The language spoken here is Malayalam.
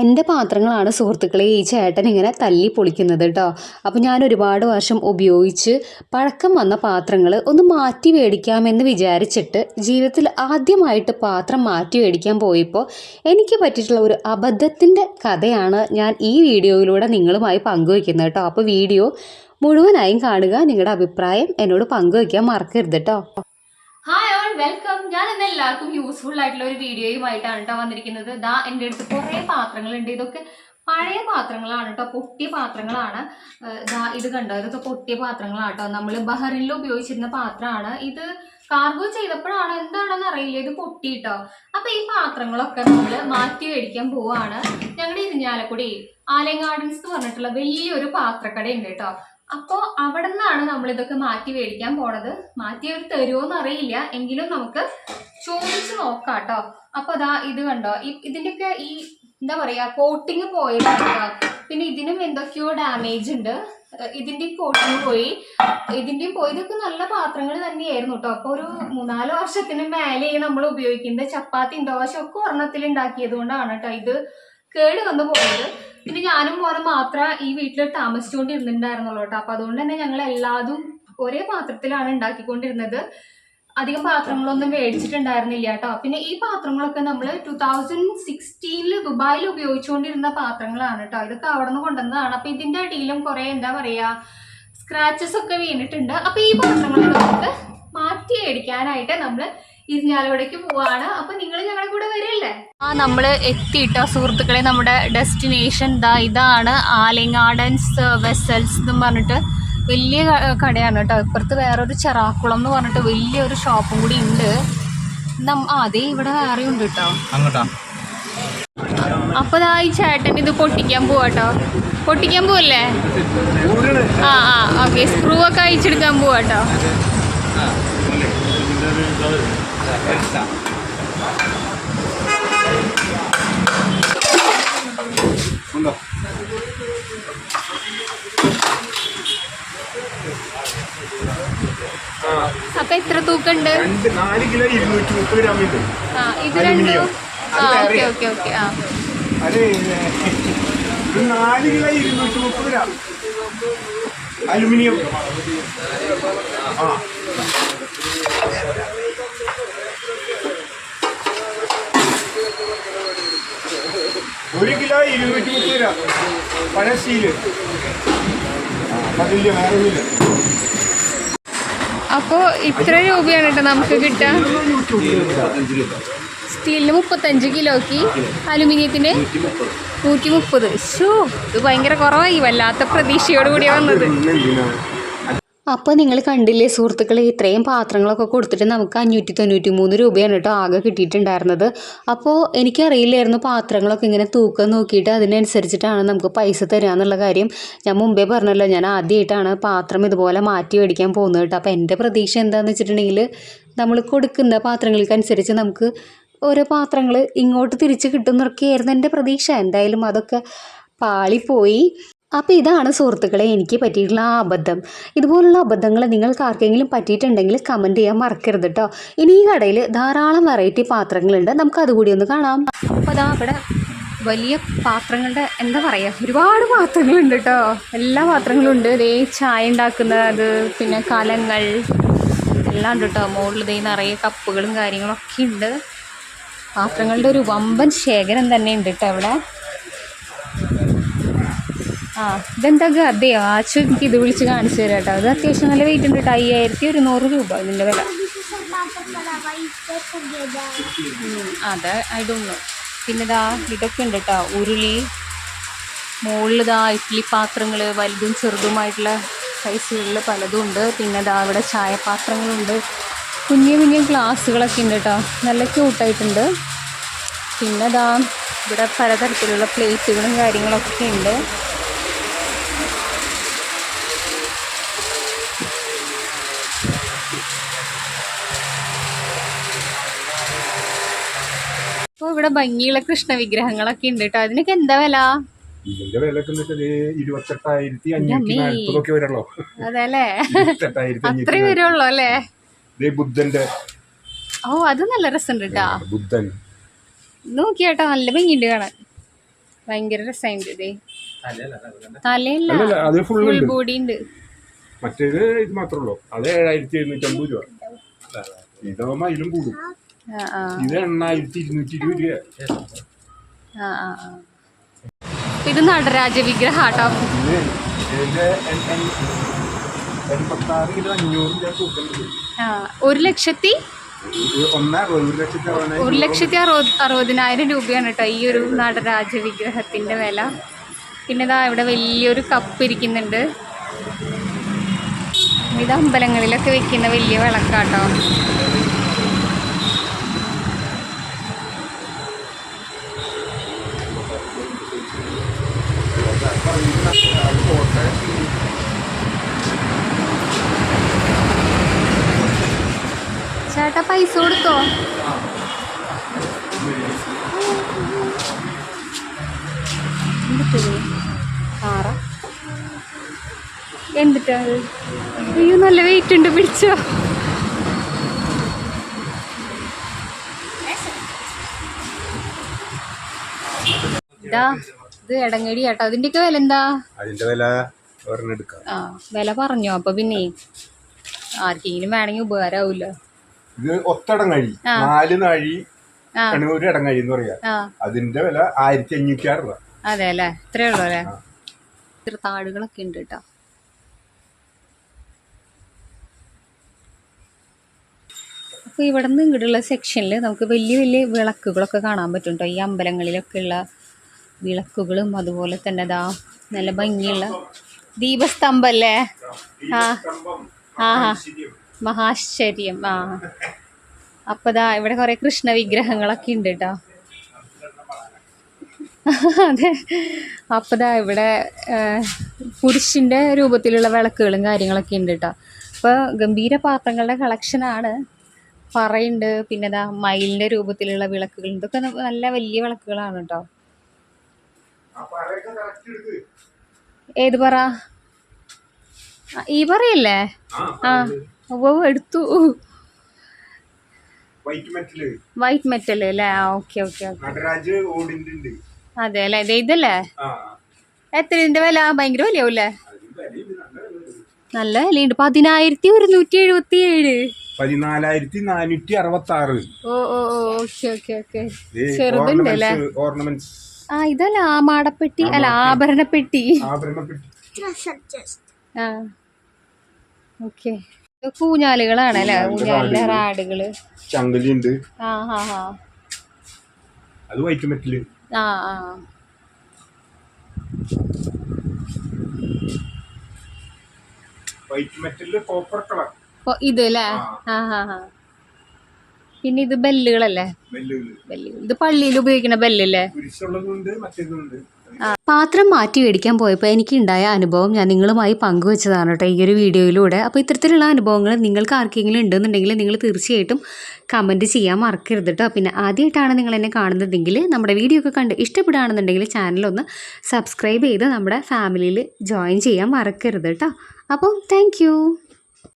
എന്റെ പാത്രങ്ങളാണ് സുഹൃത്തുക്കളെ ഈ ചേട്ടൻ ഇങ്ങനെ തല്ലി പൊളിക്കുന്നത് കേട്ടോ. അപ്പോൾ ഞാൻ ഒരുപാട് വർഷം ഉപയോഗിച്ച് പഴക്കം വന്ന പാത്രങ്ങൾ ഒന്ന് മാറ്റി മേടിക്കാമെന്ന് വിചാരിച്ചിട്ട് ജീവിതത്തിൽ ആദ്യമായിട്ട് പാത്രം മാറ്റി മേടിക്കാൻ പോയപ്പോൾ എനിക്ക് പറ്റിയിട്ടുള്ള ഒരു അബദ്ധത്തിന്റെ കഥയാണ് ഞാൻ ഈ വീഡിയോയിലൂടെ നിങ്ങളുമായി പങ്കുവയ്ക്കുന്നത് കേട്ടോ. അപ്പോൾ വീഡിയോ മുഴുവനായും കാണുക നിങ്ങളുടെ അഭിപ്രായം എന്നോട് പങ്കുവയ്ക്കാൻ മറക്കരുത് കേട്ടോ. ഹായ് ഓൾ വെൽക്കം ഞാൻ ഇന്ന് എല്ലാവർക്കും യൂസ്ഫുൾ ആയിട്ടുള്ള ഒരു വീഡിയോയുമായിട്ടാണ് കേട്ടോ വന്നിരിക്കുന്നത്. ദാ എന്റെ അടുത്ത് കുറേ പാത്രങ്ങളുണ്ട്. ഇതൊക്കെ പഴയ പാത്രങ്ങളാണ് കേട്ടോ പൊട്ടിയ പാത്രങ്ങളാണ്. ദാ ഇത് കണ്ടോ? ഇതൊക്കെ പൊട്ടിയ പാത്രങ്ങളാണ് കേട്ടോ നമ്മൾ ബഹറിനിൽ ഉപയോഗിച്ചിരുന്ന പാത്രമാണ്. ഇത് കാർഗോ ചെയ്തപ്പോഴാണ് എന്താണെന്ന് അറിയില്ല. ഇത് പൊട്ടിയിട്ടോ അപ്പൊ ഈ പാത്രങ്ങളൊക്കെ നമ്മൾ മാറ്റി മേടിക്കാൻ പോവാണ്. ഞങ്ങളുടെ ഇരിഞ്ഞാലക്കുടി ആലയം ഗാർഡൻസ് എന്ന് പറഞ്ഞിട്ടുള്ള വലിയൊരു പാത്രക്കടയുണ്ട് കേട്ടോ അപ്പോൾ അവിടെ നിന്നാണ് നമ്മൾ ഇതൊക്കെ മാറ്റി മേടിക്കാൻ പോണത്. മാറ്റി അവർ തരുമോന്ന് അറിയില്ല. എങ്കിലും നമുക്ക് ചോദിച്ചു നോക്കാം കേട്ടോ അപ്പൊ അതാ ഇത് കണ്ടോ? ഇതിന്റെയൊക്കെ ഈ എന്താ പറയാ കോട്ടിങ് പോയതാണ് പിന്നെ ഇതിനും എന്തൊക്കെയോ ഡാമേജ് ഉണ്ട്. ഇതിന്റെ ഇതിന്റെയും കോട്ടിങ് പോയി. ഇതിന്റെയും പോയി. ഇതൊക്കെ നല്ല പാത്രങ്ങൾ തന്നെയായിരുന്നു കേട്ടോ അപ്പൊ ഒരു മൂന്നാൽ വർഷത്തിന് മേലെ നമ്മൾ ഉപയോഗിക്കുന്നത്. ചപ്പാത്തി ദോശ ഒക്കെ ഒരെണ്ണത്തിൽ ഉണ്ടാക്കിയത് കൊണ്ടാണ് കേട്ടോ ഇത് കേട് വന്നു പോയത്. പിന്നെ ഞാനും മോനും മാത്രം ഈ വീട്ടിൽ താമസിച്ചുകൊണ്ടിരുന്നുണ്ടായിരുന്നുള്ളൂ കേട്ടോ. അപ്പൊ അതുകൊണ്ട് തന്നെ ഞങ്ങൾ എല്ലാതും ഒരേ പാത്രത്തിലാണ് ഉണ്ടാക്കിക്കൊണ്ടിരുന്നത്. അധികം പാത്രങ്ങളൊന്നും മേടിച്ചിട്ടുണ്ടായിരുന്നില്ല കേട്ടോ. പിന്നെ ഈ പാത്രങ്ങളൊക്കെ നമ്മൾ ടൂ തൗസൻഡ് സിക്സ്റ്റീനിൽ ദുബായിൽ ഉപയോഗിച്ചുകൊണ്ടിരുന്ന പാത്രങ്ങളാണ് കേട്ടോ. ഇതൊക്കെ അവിടെ നിന്ന് കൊണ്ടുവന്നതാണ്. അപ്പൊ ഇതിന്റെ അടിയിലും കുറെ എന്താ പറയാ സ്ക്രാച്ചസ് ഒക്കെ വീണിട്ടുണ്ട്. അപ്പൊ ഈ പാത്രങ്ങളൊക്കെ നമുക്ക് മാറ്റി മേടിക്കാനായിട്ട് നമ്മൾ ഇരിഞ്ഞാലോടേക്ക് പോവാണ്. അപ്പൊ നിങ്ങൾ ഞങ്ങളുടെ കൂടെ വരില്ലേ? ആ നമ്മൾ എത്തിയിട്ടോ സുഹൃത്തുക്കളെ? നമ്മുടെ ഡെസ്റ്റിനേഷൻ ദാ ഇതാണ്. ആലിങ്ങാടൻസ് ഗാർഡൻസ് വെസൽസ് എന്നും പറഞ്ഞിട്ട് വലിയ കടയാണ് കേട്ടോ. ഇപ്പുറത്ത് വേറൊരു ചെറാക്കുളം എന്ന് പറഞ്ഞിട്ട് വലിയൊരു ഷോപ്പും കൂടി ഉണ്ട്. അതെ ഇവിടെ വേറെ ഉണ്ട് കേട്ടോ. അപ്പൊ ദാ ഈ ചേട്ടൻ ഇത് പൊട്ടിക്കാൻ പോവാട്ടോ പൊട്ടിക്കാൻ പോവല്ലേ? ആ ആ ഓക്കെ. സ്ക്രൂ ഒക്കെ അയച്ചെടുക്കാൻ പോവാട്ടോ അപ്പൊ നാല് കിലോ ഇരുന്നൂറ്റി മുപ്പത് ഗ്രാം ഉണ്ട്. ആ ഇത്. രണ്ടും? ആ ഓക്കെ ഓക്കെ ഓക്കെ ആ. അത് ഇത് നാല് കിലോ ഇരുന്നൂറ്റി മുപ്പത് ഗ്രാം. അലുമിനിയം. ആ. ഒരു കിലോ ഇരുന്നൂറ്റി മുപ്പത് ഗ്രാം. സ്റ്റീൽ ആ, അതില്ല വേറെ ഒന്നുമില്ല അപ്പോ ഇത്ര രൂപയാണ് കേട്ടോ നമുക്ക് കിട്ടുക സ്റ്റീലിന് മുപ്പത്തഞ്ച് കിലോക്ക് അലുമിനിയത്തിന് നൂറ്റി മുപ്പത് ഷോ ഇത് ഭയങ്കര കുറവായി. വല്ലാത്ത പ്രതീക്ഷയോട് കൂടിയാ വന്നത്. അപ്പോൾ നിങ്ങൾ കണ്ടില്ലേ സുഹൃത്തുക്കളെ ഇത്രയും പാത്രങ്ങളൊക്കെ കൊടുത്തിട്ട് നമുക്ക് അഞ്ഞൂറ്റി തൊണ്ണൂറ്റി മൂന്ന് രൂപയാണ് കേട്ടോ ആകെ കിട്ടിയിട്ടുണ്ടായിരുന്നത്. അപ്പോൾ എനിക്കറിയില്ലായിരുന്നു പാത്രങ്ങളൊക്കെ ഇങ്ങനെ തൂക്കം നോക്കിയിട്ട് അതിനനുസരിച്ചിട്ടാണ് നമുക്ക് പൈസ തരിക എന്നുള്ള കാര്യം. ഞാൻ മുമ്പേ പറഞ്ഞല്ലോ ഞാൻ ആദ്യമായിട്ടാണ് പാത്രം ഇതുപോലെ മാറ്റി മേടിക്കാൻ പോകുന്നത് കേട്ടോ. അപ്പോൾ എന്റെ പ്രതീക്ഷ എന്താണെന്ന് വെച്ചിട്ടുണ്ടെങ്കിൽ നമ്മൾ കൊടുക്കുന്ന പാത്രങ്ങൾക്കനുസരിച്ച് നമുക്ക് ഓരോ പാത്രങ്ങൾ ഇങ്ങോട്ട് തിരിച്ച് കിട്ടുന്നൊക്കെയായിരുന്നു എന്റെ പ്രതീക്ഷ. എന്തായാലും അതൊക്കെ പാളിപ്പോയി. അപ്പോൾ ഇതാണ് സുഹൃത്തുക്കളെ എനിക്ക് പറ്റിയിട്ടുള്ള അബദ്ധം. ഇതുപോലുള്ള അബദ്ധങ്ങൾ നിങ്ങൾക്ക് ആർക്കെങ്കിലും പറ്റിയിട്ടുണ്ടെങ്കിൽ കമന്റ് ചെയ്യാൻ മറക്കരുത് കേട്ടോ ഇനി ഈ കടയിൽ ധാരാളം വെറൈറ്റി പാത്രങ്ങളുണ്ട്. നമുക്ക് അതുകൂടി ഒന്ന് കാണാം. അപ്പോൾ അതാ അവിടെ വലിയ പാത്രങ്ങളുടെ എന്താ പറയുക ഒരുപാട് പാത്രങ്ങളുണ്ട് കേട്ടോ എല്ലാ പാത്രങ്ങളും ഉണ്ട്. ഇതേ ചായ ഉണ്ടാക്കുന്നത് പിന്നെ കലങ്ങൾ എല്ലാം ഉണ്ട് കേട്ടോ മുകളിൽ ഇതേ നിറയെ കപ്പുകളും കാര്യങ്ങളൊക്കെ ഉണ്ട്. പാത്രങ്ങളുടെ ഒരു വമ്പൻ ശേഖരം തന്നെ ഉണ്ട് കേട്ടോ ഇവിടെ. ആ ഇതെന്താ ഗതയോ ആച്ചു എനിക്ക് ഇത് വിളിച്ച് കാണിച്ചു തരാം കേട്ടോ. ഇത് അത്യാവശ്യം നല്ല വെയിറ്റ് ഉണ്ട് കേട്ടോ. അയ്യായിരത്തി ഒരുന്നൂറ് രൂപ ഇതിന്റെ വില. അതെ ഇടുന്നു പിന്നെ ഇതാ ഇതൊക്കെ ഉണ്ട് കേട്ടോ. ഉരുളി മുകളിൽ ഇതാ ഇഡ്ഡലി പാത്രങ്ങൾ വലുതും ചെറുതുമായിട്ടുള്ള സൈസുകളിൽ പലതും ഉണ്ട്. പിന്നെ ഇതാ ഇവിടെ ചായപാത്രങ്ങളുണ്ട്. കുഞ്ഞു കുഞ്ഞു ഗ്ലാസ്സുകളൊക്കെ ഉണ്ട് കേട്ടോ. നല്ല ക്യൂട്ടായിട്ടുണ്ട് പിന്നെ ഇതാ ഇവിടെ പലതരത്തിലുള്ള പ്ലേറ്റുകളും കാര്യങ്ങളൊക്കെ ഉണ്ട്. ഇവിടെ ഭംഗിയുള്ള കൃഷ്ണ വിഗ്രഹങ്ങളൊക്കെ ഉണ്ട് കേട്ടോ അതിനൊക്കെ എന്താ വില? ഇതിന്റെ ഇരുപത്തെട്ടായിരത്തി അഞ്ഞൂറ്റി വരുള്ളൂ. അല്ലേ ഇരുപത്തെട്ടായിരത്തി അത്രേ വരുള്ളൂ അല്ലേ? ദേ ബുദ്ധന്റെ. ഓ അത് നല്ല രസമുണ്ട് കേട്ടോ ബുദ്ധൻ. നോക്കിയാട്ടോ നല്ല ഭംഗിയുണ്ട് കാണാൻ. ഭയങ്കര രസമുണ്ട് ഇതേ. തലയല്ല അല്ലല്ല അത് ഫുൾ ഫുൾ ഉണ്ട്. ബോഡി ഉണ്ട് മറ്റേത് ഇത് മാത്രമേ ഉള്ളൂ. അത് ഏഴായിരത്തി എഴുന്നൂറ്റമ്പത് രൂപ. ഇതാവുമ്പോ അതിലും കൂടും. ഇത് എണ്ണായിരത്തി ഇരുന്നൂറ്റി ഇരുപത് രൂപ ആ ആ ആ. ഇത് നടരാജ ആ ഒരു ലക്ഷത്തി? ഒരു ലക്ഷത്തി അറുപതിനായിരം രൂപയാണ് കേട്ടോ ഈ ഒരു നടരാജ വിഗ്രഹത്തിന്റെ വില. പിന്നെ ഇതാ ഇവിടെ വലിയൊരു കപ്പ് ഇരിക്കുന്നുണ്ട്. ഇത് അമ്പലങ്ങളിലൊക്കെ വെക്കുന്ന വലിയ വിളക്കാട്ടോ. എന്തിട്ടത് ആറ? എന്തിട്ടാ അയ്യോ നല്ല വെയിറ്റ് ഉണ്ട് പിടിച്ചോ. ഇതാ ഇത് ഇടങ്ങടി കേട്ടോ. അതിന്റെയൊക്കെ വില എന്താ? അതിന്റെ വില ആ വില പറഞ്ഞോ. അപ്പൊ പിന്നെ ആർക്കെങ്കിലും വേണമെങ്കിൽ ഉപകാരാവൂല? ഇത് ഒത്തടം കഴി. നാല് നാഴി ഒരു കണ്ണൂര് ഇടം കഴി എന്ന് പറയാ. അതിന്റെ വില ആയിരത്തി അഞ്ഞൂറ്റി ആറ് രൂപ. അതെ അല്ലേ ഇത്രേ ഉള്ളൂ അല്ലേ. ഇത്ര താടുകളൊക്കെ ഉണ്ട് കേട്ടോ. അപ്പോൾ ഇവിടെ നിന്ന് ഇങ്ങോട്ടുള്ള സെക്ഷനിൽ നമുക്ക് വലിയ വലിയ വിളക്കുകളൊക്കെ കാണാൻ പറ്റും ഈ അമ്പലങ്ങളിലൊക്കെ ഉള്ള വിളക്കുകളും അതുപോലെ തന്നെ ദാ നല്ല ഭംഗിയുള്ള ദീപസ്തംഭം അല്ലേ? ആ ആ. മഹാശ്ചര്യം ആ. അപ്പൊ ദാ ഇവിടെ കുറേ കൃഷ്ണ വിഗ്രഹങ്ങളൊക്കെ ഉണ്ട് കേട്ടോ. അതെ. അപ്പോൾ ദാ ഇവിടെ ആ, പുരുഷന്റെ രൂപത്തിലുള്ള വിളക്കുകളും കാര്യങ്ങളൊക്കെ ഉണ്ട് കേട്ടോ അപ്പോൾ ഗംഭീര പാത്രങ്ങളുടെ കളക്ഷനാണ് പറയുണ്ട് പിന്നെ ദാ മയിലിന്റെ രൂപത്തിലുള്ള വിളക്കുകൾ. ഇതൊക്കെ നല്ല വലിയ വിളക്കുകളാണ് കേട്ടോ ഏത് പറ? ഈ പറയല്ലേ? ആ ഓ എടുത്തു. വൈറ്റ് മെറ്റൽ അല്ലേ ഓക്കെ ഓക്കെ ഓക്കെ. അതെ അല്ലേ ഇത് ഇതല്ലേ എത്ര ഇതിന്റെ വില? ഭയങ്കര വിലയാവൂലേ അതിന് വിലയുണ്ട്, നല്ല വിലയുണ്ട്. പതിനായിരത്തി ഒരുന്നൂറ്റി എഴുപത്തി ഏഴ് പതിനാലായിരത്തി നാനൂറ്റി അറുപത്തി ആറ് ഓ ഓ ഓ ഓക്കെ ഓക്കെ ഓക്കെ. ചെറുതുണ്ട് അല്ലേ? ഓർണമെന്റ്സ് ആ ഇതല്ല ആ മാടപ്പെട്ടി അല്ല ആഭരണപ്പെട്ടി. ആ. ഓക്കെ. ഊഞ്ഞാലുകളാണ് അല്ലേ? ഊഞ്ഞാലിന്റെ റാഡുകൾ. ചങ്കലി ഉണ്ട് ആ ഹാ ഹാ. അത് വൈറ്റ് മെറ്റൽ. ആ ആ. വൈറ്റ് മെറ്റലിൽ കോപ്പർ കളർ ഇത് അല്ലേ? ആ. ഹാ ഹാ പിന്നെ ഇത് ബെല്ലുകളല്ലേ? ബെല്ലുകൾ ഇത് പള്ളിയിൽ ഉപയോഗിക്കുന്ന ബെല്ലല്ലേ പാത്രം മാറ്റി മേടിക്കാൻ പോയപ്പോൾ എനിക്ക് ഉണ്ടായ അനുഭവം ഞാൻ നിങ്ങളുമായി പങ്കുവെച്ചതാണ് കേട്ടോ ഈ ഒരു വീഡിയോയിലൂടെ. അപ്പോൾ ഇത്തരത്തിലുള്ള അനുഭവങ്ങൾ നിങ്ങൾക്ക് ആർക്കെങ്കിലും ഉണ്ടെന്നുണ്ടെങ്കിൽ നിങ്ങൾ തീർച്ചയായിട്ടും കമന്റ് ചെയ്യാൻ മറക്കരുത് കേട്ടോ. പിന്നെ ആദ്യമായിട്ടാണ് നിങ്ങൾ എന്നെ കാണുന്നതെങ്കിൽ നമ്മുടെ വീഡിയോ ഒക്കെ കണ്ട് ഇഷ്ടപ്പെടുകയാണെന്നുണ്ടെങ്കിൽ ചാനലൊന്ന് സബ്സ്ക്രൈബ് ചെയ്ത് നമ്മുടെ ഫാമിലിയിൽ ജോയിൻ ചെയ്യാൻ മറക്കരുത് കേട്ടോ. അപ്പോൾ താങ്ക്